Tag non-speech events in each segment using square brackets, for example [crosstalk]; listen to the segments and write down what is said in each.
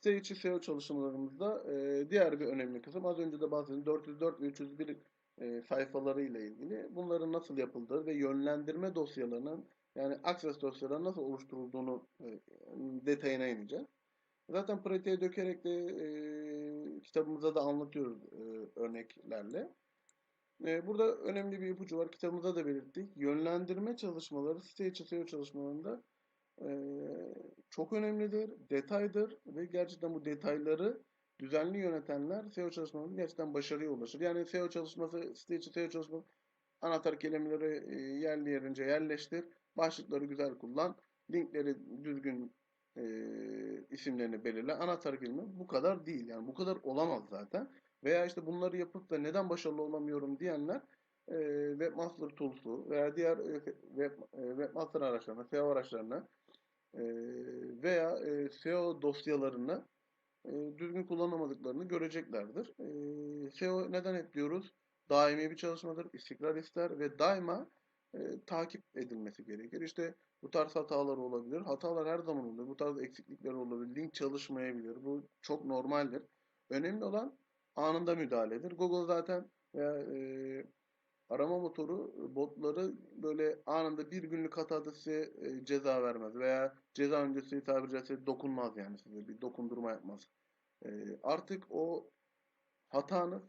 site içi SEO çalışmalarımızda e, diğer bir önemli kısım az önce de bahsettiğim 404 ve 301 e, sayfaları ile ilgili bunların nasıl yapıldığı ve yönlendirme dosyalarının yani access dosyalarının nasıl oluşturulduğunu e, detayına ineceğiz. Zaten pratiğe dökerek de e, kitabımızda da anlatıyoruz e, örneklerle. E, burada önemli bir ipucu var. Kitabımızda da belirttik. Yönlendirme çalışmaları site içi SEO çalışmalarında çok önemlidir, detaydır ve gerçekten bu detayları düzenli yönetenler SEO çalışmalarında gerçekten başarıya ulaşır. Yani SEO çalışması, site içi SEO çalışması anahtar kelimeleri e, yerli yerince yerleştir, başlıkları güzel kullan, linkleri düzgün e, isimlerini belirle. Anahtar kelime bu kadar değil. Yani bu kadar olamaz zaten. Veya işte bunları yapıp da neden başarılı olamıyorum diyenler e, Webmaster Tools'u veya diğer e, web, e, Webmaster araçlarına, SEO araçlarına veya SEO dosyalarını düzgün kullanamadıklarını göreceklerdir. SEO neden hep diyoruz? Daimi bir çalışmadır, istikrar ister ve daima takip edilmesi gerekir. İşte bu tarz hatalar olabilir. Hatalar her zaman olur. Bu tarz eksiklikler olabilir. Link çalışmayabilir. Bu çok normaldir. Önemli olan anında müdahaledir. Google zaten veya e, arama motoru botları böyle anında bir günlük hatada size e, ceza vermez veya ceza öncesi tabiri caizse dokunmaz yani size bir dokundurma yapmaz. E, artık o hatanız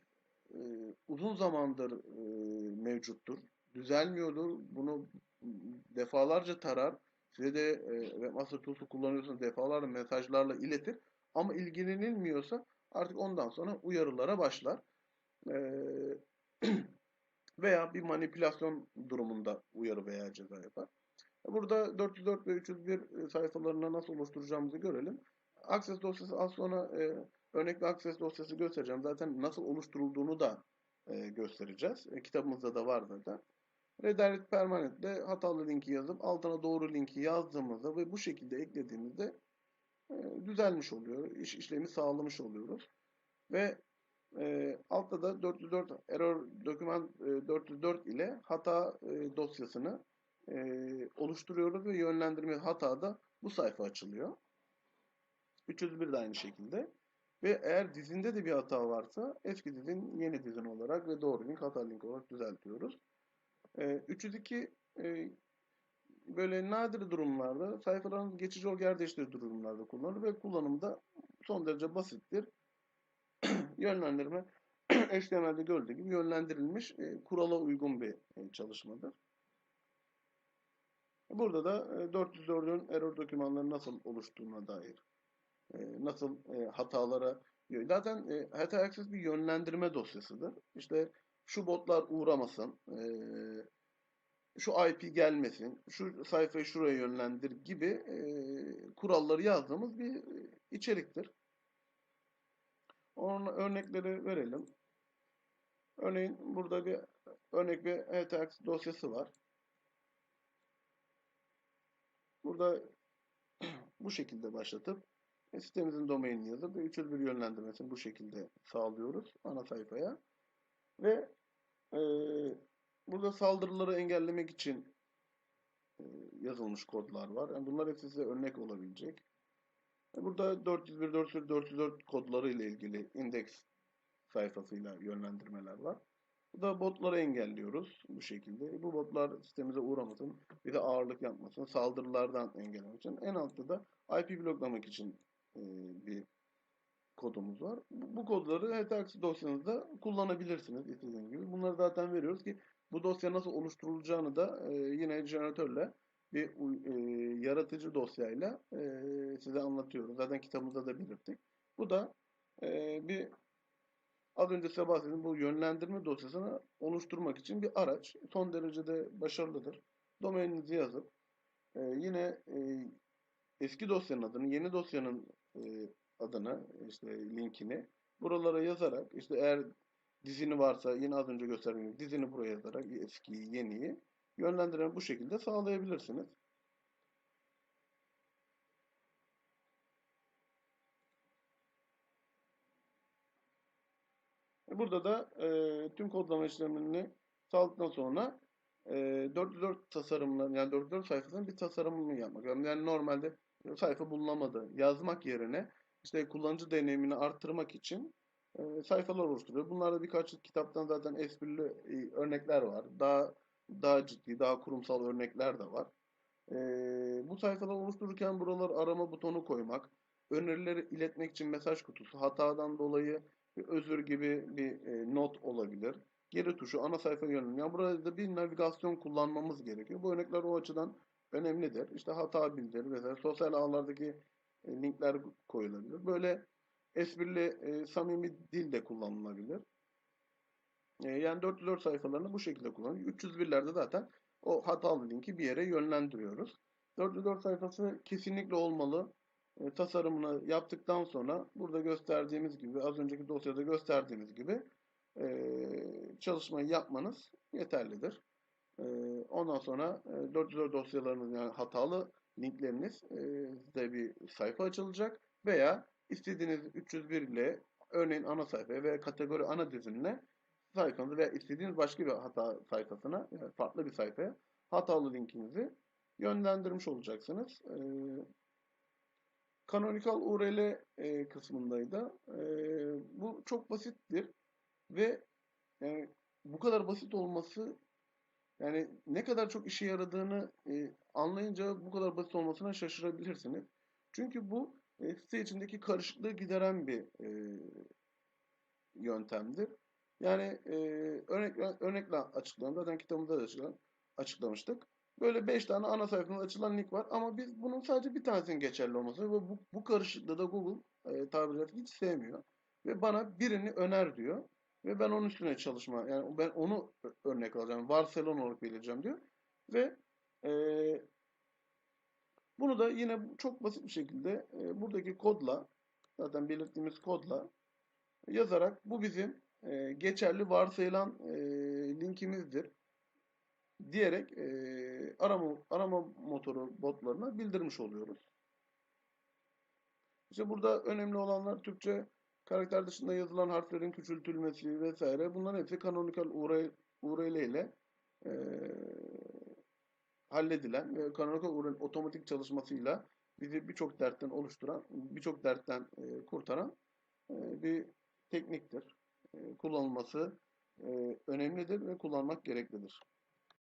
e, uzun zamandır e, mevcuttur. Düzelmiyordur. Bunu defalarca tarar. Size de e, Webmaster Tools'u kullanıyorsanız defalarca mesajlarla iletir. Ama ilgilenilmiyorsa artık ondan sonra uyarılara başlar. [clears throat] E, veya bir manipülasyon durumunda uyarı veya ceza yapar. Burada 404 ve 301 sayfalarına nasıl oluşturacağımızı görelim. Access dosyası az sonra e, örnek bir access dosyası göstereceğim. Zaten nasıl oluşturulduğunu da e, göstereceğiz. E, kitabımızda da var zaten. Redirect permanent ile hatalı linki yazıp altına doğru linki yazdığımızda ve bu şekilde eklediğimizde e, düzelmiş oluyor. İş işlemi sağlamış oluyoruz. Ve e, altta da 404 error doküman e, 404 ile hata e, dosyasını e, oluşturuyoruz ve yönlendirme hatada bu sayfa açılıyor. 301 de aynı şekilde. Ve eğer dizinde de bir hata varsa eski dizin yeni dizin olarak ve doğru link hata link olarak düzeltiyoruz. E, 302 e, böyle nadir durumlarda sayfaların geçici olarak yer değiştirdiği durumlarda kullanılır ve kullanımı da son derece basittir yönlendirme [clears throat] HTML'de gördüğü gibi yönlendirilmiş e, kurala uygun bir e, çalışmadır. Burada da e, 404'ün error dokümanları nasıl oluştuğuna dair e, nasıl e, hatalara zaten e, hata access bir yönlendirme dosyasıdır. İşte şu botlar uğramasın, e, şu IP gelmesin, şu sayfayı şuraya yönlendir gibi e, kuralları yazdığımız bir e, içeriktir. Onun örnekleri verelim. Örneğin burada bir örnek bir HTX dosyası var. Burada [clears throat] bu şekilde başlatıp sitemizin domainini yazıp 301 yönlendirmesini bu şekilde sağlıyoruz ana sayfaya. Ve e, burada saldırıları engellemek için e, yazılmış kodlar var. Yani bunlar hepsi size örnek olabilecek. Burada 401, 404, 404 kodları ile ilgili indeks sayfasıyla yönlendirmeler var. Bu da botları engelliyoruz bu şekilde. Bu botlar sistemimize uğramasın, bir de ağırlık yapmasın, saldırılardan engellemek için. En altta da IP bloklamak için e, bir kodumuz var. Bu kodları HTX dosyanızda kullanabilirsiniz istediğiniz gibi. Bunları zaten veriyoruz ki bu dosya nasıl oluşturulacağını da e, yine jeneratörle bir e, yaratıcı dosyayla e, size anlatıyorum. Zaten kitabımızda da belirttik. Bu da e, bir az önce size bahsettiğim bu yönlendirme dosyasını oluşturmak için bir araç. Son derecede başarılıdır. Domaininizi yazıp e, yine e, eski dosyanın adını, yeni dosyanın e, adını, işte linkini buralara yazarak işte eğer dizini varsa yine az önce gösterdiğim dizini buraya yazarak eskiyi, yeniyi yönlendirme bu şekilde sağlayabilirsiniz. Burada da e, tüm kodlama işlemlerini sağladıktan sonra e, 404 tasarımların yani 404 sayfasının bir tasarımını yapmak. Yani normalde sayfa bulunamadı yazmak yerine işte kullanıcı deneyimini arttırmak için e, sayfalar oluşturuyor. Bunlarda birkaç kitaptan zaten esprili e, örnekler var. Daha daha ciddi, daha kurumsal örnekler de var. E, bu sayfalar oluştururken buralar arama butonu koymak, önerileri iletmek için mesaj kutusu, hatadan dolayı bir özür gibi bir e, not olabilir. Geri tuşu, ana sayfa yönelimi. Yani burada da bir navigasyon kullanmamız gerekiyor. Bu örnekler o açıdan önemlidir. İşte hata bildiri vesaire. Sosyal ağlardaki e, linkler koyulabilir. Böyle esprili, e, samimi dil de kullanılabilir. E, yani 404 sayfalarını bu şekilde kullanıyoruz. 301'lerde zaten o hatalı linki bir yere yönlendiriyoruz. 404 sayfası kesinlikle olmalı. E, tasarımını yaptıktan sonra burada gösterdiğimiz gibi, az önceki dosyada gösterdiğimiz gibi e, çalışmayı yapmanız yeterlidir. E, ondan sonra e, 404 dosyalarınız yani hatalı linkleriniz e, bir sayfa açılacak veya istediğiniz 301 ile örneğin ana sayfaya veya kategori ana dizinine sayfanızı veya istediğiniz başka bir hata sayfasına yani farklı bir sayfaya hatalı linkinizi yönlendirmiş olacaksınız. E, Canonical URL kısmındaydı. E, bu çok basittir ve yani bu kadar basit olması yani ne kadar çok işe yaradığını e, anlayınca bu kadar basit olmasına şaşırabilirsiniz. Çünkü bu e, site içindeki karışıklığı gideren bir e, yöntemdir. Yani e, örnekle, örnekle açıklayalım. Zaten kitabımızda da açıklam- açıklamıştık. Böyle 5 tane ana sayfamızda açılan link var ama biz bunun sadece bir tanesinin geçerli olması ve bu, bu karışıklığı da Google e, tabiri caizse hiç sevmiyor. Ve bana birini öner diyor. Ve ben onun üstüne çalışma, yani ben onu örnek alacağım, varsayılan olarak belirleyeceğim diyor. Ve e, bunu da yine çok basit bir şekilde e, buradaki kodla, zaten belirttiğimiz kodla yazarak bu bizim e, geçerli varsayılan e, linkimizdir diyerek e, arama arama motoru botlarına bildirmiş oluyoruz. İşte burada önemli olanlar Türkçe karakter dışında yazılan harflerin küçültülmesi vesaire. Bunların hepsi canonical URL, ile e, halledilen ve canonical URL otomatik çalışmasıyla bizi birçok dertten oluşturan, birçok dertten e, kurtaran e, bir tekniktir. E, kullanılması e, önemlidir ve kullanmak gereklidir.